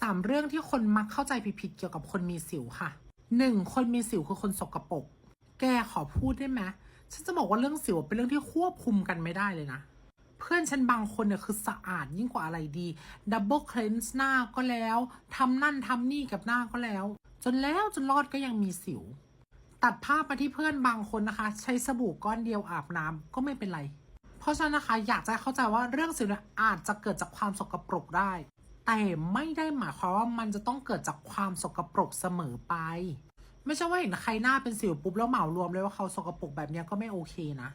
สามเรื่องที่คนมักเข้าใจผิดๆเกี่ยวกับคนมีสิวค่ะหนึ่งคนมีสิวคือคนสกปรกแกขอพูดได้ไหมฉันจะบอกว่าเรื่องสิวเป็นเรื่องที่ควบคุมกันไม่ได้เลยนะ เพื่อนฉันบางคนเนี่ยคือสะอาดยิ่งกว่าอะไรดีดับเบิลเคลนส์หน้าก็แล้วทำนั่นทำนี่กับหน้าก็แล้ว จนแล้วจนรอดก็ยังมีสิว ตัดภาพมาที่เพื่อนบางคนนะคะ ใช้สบู่ก้อนเดียวอาบน้ำก็ไม่เป็นไร เพราะฉะนั้นนะคะอยากจะให้เข้าใจว่าเรื่องสิวเนี่ยอาจจะเกิดจากความสกปรกได้ แต่ไม่ได้หมายความว่ามันจะต้องเกิดจากความสกปรกเสมอไป ไม่ใช่ว่าเห็นใครหน้าเป็นสิวปุ๊บแล้วเหมารวมเลยว่าเขาสกปรกแบบนี้ก็ไม่โอเคนะ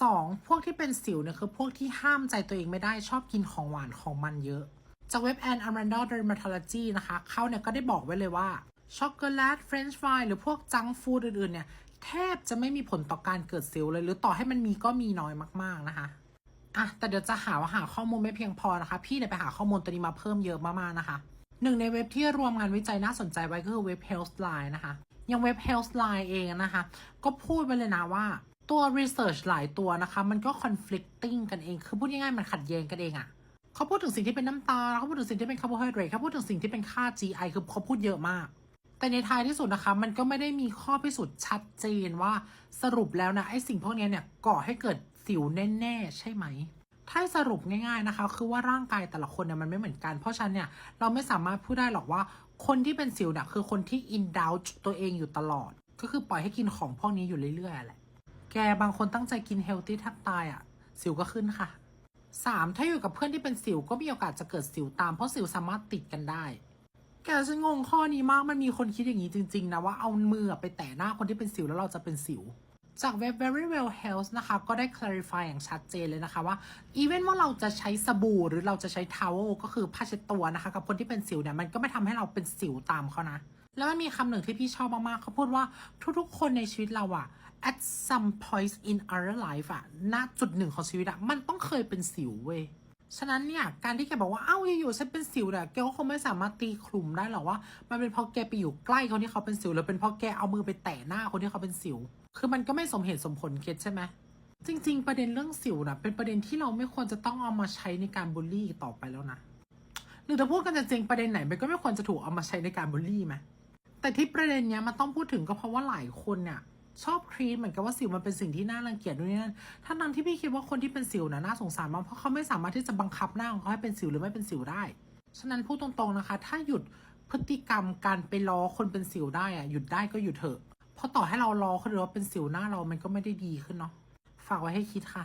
สองพวกที่เป็นสิวเนี่ยคือพวกที่ห้ามใจตัวเองไม่ได้ชอบกินของหวานของมันเยอะ จากเว็บ Anne Arundel Dermatology นะคะเขาเนี่ยก็ได้บอกไว้เลยว่าช็อกโกแลตเฟรนช์ฟรายหรือพวกจังฟู้ดอื่นๆเนี่ยแทบจะไม่มีผลต่อการเกิดสิวเลย หรือต่อให้มันมีก็มีน้อยมากๆนะคะ อะแต่เดี๋ยวจะหาว่าหาข้อมูลไม่เพียงพอนะคะ พี่เนี่ยไปหาข้อมูลตัวนี้มาเพิ่มเยอะมากๆนะคะหนึ่งในเว็บที่รวมงานวิจัยน่าสนใจไว้ก็คือเว็บ Healthline นะคะย่างเว็บ Healthline เองนะคะ ก็พูดไปเลยนะว่าตัว research หลายตัวนะคะ มันก็ conflicting กันเอง คือพูดง่ายๆมันขัดแย้งกันเองอะเขาพูดถึงสิ่งที่เป็นน้ำตาเขาพูดถึงสิ่งที่เป็นคาร์โบไฮเดรตเขาพูดถึงสิ่งที่เป็นค่า GI คือเขาพูดเยอะมาก แต่ในท้ายที่สุดนะคะ มันก็ไม่ได้มีข้อพิสูจน์ชัดเจนว่าสรุปแล้วนะไอ้สิ่งพวกนี้เนี่ยก่อให้เกิดสิวแน่ๆใช่ไหม ถ้าให้สรุปง่ายๆนะคะ คือว่าร่างกายแต่ละคนเนี่ยมันไม่เหมือนกัน เพราะฉะนั้นเนี่ยเราไม่สามารถพูดได้หรอกว่า คนที่เป็นสิวเนี่ยคือคนที่ indulge ตัวเองอยู่ตลอด ก็คือปล่อยให้กินของพวกนี้อยู่เรื่อยๆแหละ แกบางคนตั้งใจกินเฮลตี้แทบตายอะ่ะ สิวก็ขึ้นค่ะ 3. ถ้าอยู่กับเพื่อนที่เป็นสิวก็มีโอกาสจะเกิดสิวตามเพราะสิวสามารถติดกันได้ แกฉันงงข้อนี้มากมันมีคนคิดอย่างนี้จริง ๆนะว่าเอามือไปแตะหน้าคนที่เป็นสิวแล้วเราจะเป็นสิว จากเว็บ Very Well Health นะคะ ก็ได้ clarify อย่างชัดเจนเลยนะคะว่า even ว่าเราจะใช้สบู่หรือเราจะใช้ towel ก็คือผ้าเช็ดตัวนะคะ กับคนที่เป็นสิวเนี่ย มันก็ไม่ทำให้เราเป็นสิวตามเขานะ แล้วมันมีคำหนึ่งที่พี่ชอบมาก ๆเขาพูดว่าทุกๆ คนในชีวิตเราอะ at some point in our life อะณจุดหนึ่งของชีวิตอะมันต้องเคยเป็นสิวเว้ย ฉะนั้นเนี่ยการที่แกบอกว่าเอ้าอยู่ๆฉันเป็นสิวเนี่ยแกก็คงไม่สามารถตีคลุมได้หรอกว่า มันเป็นเพราะแกไปอยู่ใกล้คนที่เขาเป็นสิวหรือเป็นเพราะแกเอามือไปแตะหน้าคนที่เขาเป็นสิว คือมันก็ไม่สมเหตุสมผลเก็ตใช่ไหมจริง ๆ ประเด็นเรื่องสิวนะเป็นประเด็นที่เราไม่ควรจะต้องเอามาใช้ในการบูลลี่ต่อไปแล้วนะหรือถ้าพูดกันจริงประเด็นไหนมันก็ไม่ควรจะถูกเอามาใช้ในการบูลลี่ไหมแต่ที่ประเด็นเนี้ยมันต้องพูดถึงก็เพราะว่าหลายคนเนี่ย ชอบครีมเหมือนกับว่าสิวมันเป็นสิ่งที่น่ารังเกียจด้วยนี่นั่นทั้านั้นที่พี่คิดว่าคนที่เป็นสิวนะน่าสงสารมากเพราะเขาไม่สามารถที่จะบังคับหน้าของเขาให้เป็นสิวหรือไม่เป็นสิวได้ ฉะนั้นพูดตรงๆนะคะ ถ้าหยุดพฤติกรรมการไปล้อคนเป็นสิวได้อะหยุดได้ก็หยุดเถอะ เพราะต่อให้เราล้อเขาหรือว่าเป็นสิวหน้าเรามันก็ไม่ได้ดีขึ้นเนาะ ฝากไว้ให้คิดค่ะ